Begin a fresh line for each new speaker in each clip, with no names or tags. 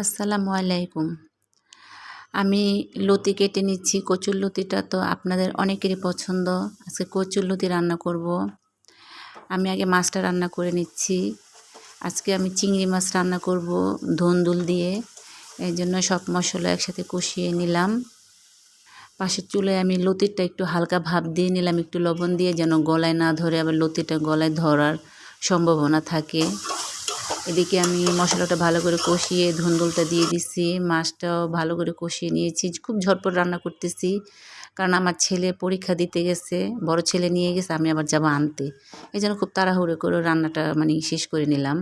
আসসালামু আলাইকুম। আমি লতি কেটে নিচ্ছি, কচুর লতিটা তো আপনাদের অনেকেরই পছন্দ। আজকে কচুর লতি রান্না করব। আমি আগে মাছটা রান্না করে নিচ্ছি। আজকে আমি চিংড়ি মাছ রান্না করব ধন্দুল দিয়ে। এই জন্য সব মশলা একসাথে কষিয়ে নিলাম। পাশের চুলে আমি লতিটা একটু হালকা ভাব দিয়ে নিলাম, একটু লবণ দিয়ে যেন গলায় না ধরে, আবার লতিটা গলায় ধরার সম্ভাবনা থাকে। এদিকে আমি মশলাটা ভালো করে কষিয়ে ধুন্দুলটা দিয়ে দিচ্ছি মাছটাও ভালো করে কষিয়ে নিয়েছি, খুব ঝটপট রান্না করতেছি। কারণ আমার ছেলে পরীক্ষা দিতে গেছে, বড় ছেলে নিয়ে গেছে, আমি আবার যাব আনতে। এই জন্য খুব তাড়াহুড়ো করে রান্নাটা মানে শেষ করে নিলাম।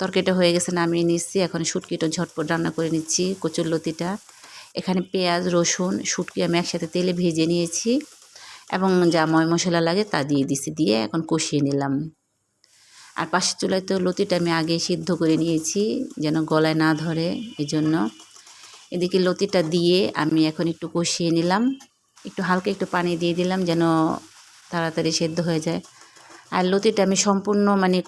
তরকারিটা হয়ে গেছে, নামিয়ে নিচ্ছি এখন শুটকিটা ঝটপট রান্না করে নিচ্ছি, কচুর লতিটা। এখানে পেঁয়াজ, রসুন, শুটকি আমি একসাথে তেলে ভেজে নিয়েছি এবং যা ময় মশলা লাগে তা দিয়ে দিছি, দিয়ে এখন কষিয়ে নিলাম। আর পাশের চুলায় তো লতিটা আমি আগে সিদ্ধ করে নিয়েছি, যেন গলায় না ধরে এই জন্য এদিকে লতিটা দিয়ে আমি এখন একটু কষিয়ে নিলাম। একটু হালকা একটু পানি দিয়ে দিলাম যেন তাড়াতাড়ি সেদ্ধ হয়ে যায়। আর লতিটা আমি সম্পূর্ণ মানে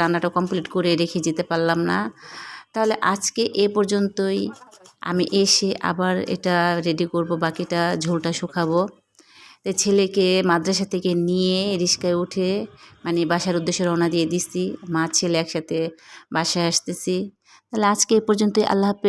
রান্নাটা কমপ্লিট করে রেখে যেতে পারলাম না। তাহলে আজকে এ পর্যন্তই। আমি এসে আবার এটা রেডি করব, বাকিটা ঝোলটা শুকাবো। তো ছেলেকে মাদ্রাসা থেকে নিয়ে রিক্সায় উঠে মানে বাসার উদ্দেশ্যে রওনা দিয়ে দিছি। মা, ছেলে একসাথে বাসায় আসতেছি। তাহলে আজকে এ পর্যন্তই। আল্লাহ হাফেজ।